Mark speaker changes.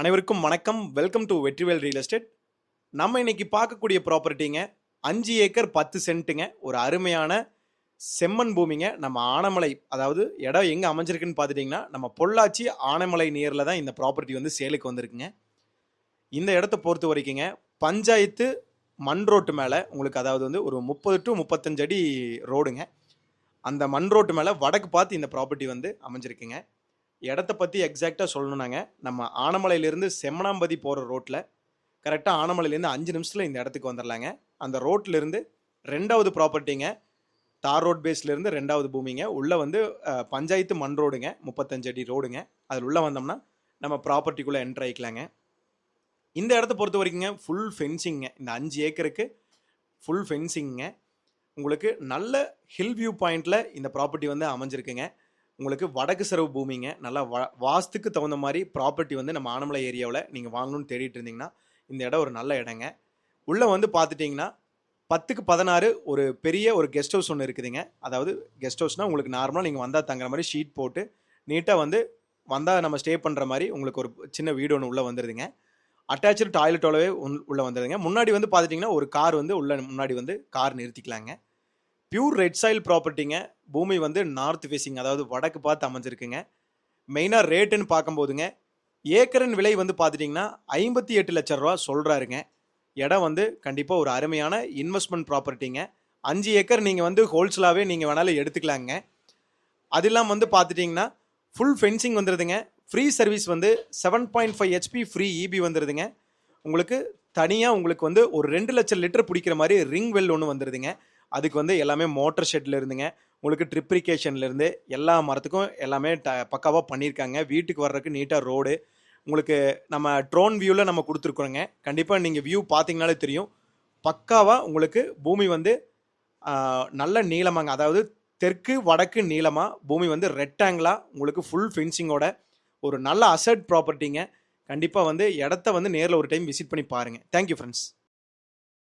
Speaker 1: அனைவருக்கும் வணக்கம். Welcome to Vetrivel real estate நம்ம இன்னைக்கு பார்க்கக்கூடிய ப்ராப்பர்ட்டிங்க அஞ்சு ஏக்கர் பத்து சென்ட்டுங்க. ஒரு அருமையான செம்மண் பூமிங்க. நம்ம ஆனமலை அதாவது இடம் எங்கே அமைஞ்சிருக்குன்னு பார்த்துட்டிங்கன்னா நம்ம பொள்ளாச்சி ஆனமலை நியரில் தான் இந்த ப்ராப்பர்ட்டி வந்து சேலுக்கு வந்திருக்குங்க. இந்த இடத்த பொறுத்த வரைக்குங்க பஞ்சாயத்து மண் ரோட்டு மேலே உங்களுக்கு அதாவது வந்து ஒரு முப்பது டு முப்பத்தஞ்சு அடி ரோடுங்க அந்த மண் ரோட்டு மேலே வடக்கு பார்த்து இந்த ப்ராப்பர்ட்டி வந்து அமைஞ்சிருக்குங்க. இடத்த பற்றி எக்ஸாக்டாக சொல்லணுனாங்க நம்ம ஆனமலையிலேருந்து செம்மனாம்பதி போகிற ரோட்டில் கரெக்டாக ஆனமலையிலேருந்து அஞ்சு நிமிஷத்தில் இந்த இடத்துக்கு வந்துடலாங்க அந்த ரோட்லேருந்து ரெண்டாவது ப்ராப்பர்ட்டிங்க தார் ரோட் பேஸ்லேருந்து ரெண்டாவது பூமிங்க. உள்ளே வந்து பஞ்சாயத்து மண் ரோடுங்க முப்பத்தஞ்சு அடி ரோடுங்க அதில் உள்ளே வந்தோம்னா நம்ம ப்ராப்பர்ட்டிக்குள்ளே என்ட்ரு ஆகிக்கலாங்க இந்த இடத்த பொறுத்த வரைக்குங்க ஃபுல் ஃபென்சிங்க இந்த அஞ்சு ஏக்கருக்கு ஃபுல் ஃபென்சிங்க உங்களுக்கு நல்ல ஹில் வியூ பாயிண்டில் இந்த ப்ராப்பர்ட்டி வந்து அமைஞ்சிருக்குங்க. உங்களுக்கு வடக்கு செரவு பூமிங்க. நல்லா வா வாஸ்துக்கு தகுந்த மாதிரி ப்ராப்பர்ட்டி வந்து நம்ம ஆனமலை ஏரியாவில் நீங்கள் வாங்கணும்னு தேடிட்டு இருந்தீங்கன்னா இந்த இடம் ஒரு நல்ல இடங்க. உள்ளே வந்து பார்த்துட்டிங்கன்னா பத்துக்கு பதினாறு ஒரு பெரிய ஒரு கெஸ்ட் ஹவுஸ் ஒன்று இருக்குதுங்க. அதாவது கெஸ்ட் ஹவுஸ்னால் உங்களுக்கு நார்மலாக நீங்கள் வந்தால் தங்குற மாதிரி ஷீட் போட்டு நீட்டாக வந்து வந்தால் நம்ம ஸ்டே பண்ணுற மாதிரி உங்களுக்கு ஒரு சின்ன வீடு ஒன்று உள்ளே வந்துடுதுங்க அட்டாச்சு டாய்லெட்டோடவே உள்ளே வந்துடுதுங்க முன்னாடி வந்து பார்த்துட்டிங்கன்னா ஒரு கார் வந்து உள்ள முன்னாடி வந்து கார் நிறுத்திக்கலாங்க. பியூர் ரெட் சாயில் ப்ராப்பர்ட்டிங்க பூமி வந்து நார்த் ஃபேஸிங் அதாவது வடக்கு பார்த்து அமைஞ்சிருக்குங்க. மெயினாக ரேட்டுன்னு பார்க்கும்போதுங்க ஏக்கரின் விலை வந்து பார்த்துட்டிங்கன்னா ஐம்பத்தி எட்டு லட்ச ரூபா சொல்கிறாருங்க இடம் வந்து கண்டிப்பாக ஒரு அருமையான இன்வெஸ்ட்மெண்ட் ப்ராப்பர்ட்டிங்க அஞ்சு ஏக்கர் நீங்கள் வந்து ஹோல்சேலாகவே நீங்கள் வேணாலும் எடுத்துக்கலாங்க. அது இல்லாமல் வந்து பார்த்துட்டிங்கன்னா ஃபுல் ஃபென்சிங் வந்துடுதுங்க ஃப்ரீ சர்வீஸ் வந்து seven point five HP free EB வந்துடுதுங்க உங்களுக்கு தனியாக உங்களுக்கு வந்து ஒரு ரெண்டு லட்சம் லிட்டர் பிடிக்கிற மாதிரி ரிங் வெல் ஒன்று வந்துடுதுங்க அதுக்கு வந்து எல்லாமே மோட்டர் ஷெட்ல இருந்துங்க. உங்களுக்கு ட்ரிப்ரிகேஷன்ல இருந்து எல்லா மரத்துக்கும் எல்லாமே ட பக்காவாக பண்ணியிருக்காங்க. வீட்டுக்கு வர்றதுக்கு நீட்டாக ரோடு. உங்களுக்கு நம்ம ட்ரோன் வியூவில் நம்ம கொடுத்துருக்குறோங்க. கண்டிப்பாக நீங்கள் வியூ பார்த்தீங்கனாலே தெரியும். பக்காவாக உங்களுக்கு பூமி வந்து நல்ல நீளமாங்க. அதாவது தெற்கு வடக்கு நீளமாக பூமி வந்து ரெக்டாங்கிளாக உங்களுக்கு ஃபுல் ஃபென்சிங்கோட ஒரு நல்ல அசட் ப்ராப்பர்ட்டிங்க கண்டிப்பாக வந்து இடத்த வந்து நேரில் ஒரு டைம் விசிட் பண்ணி பாருங்கள் தேங்க்யூ ஃப்ரெண்ட்ஸ்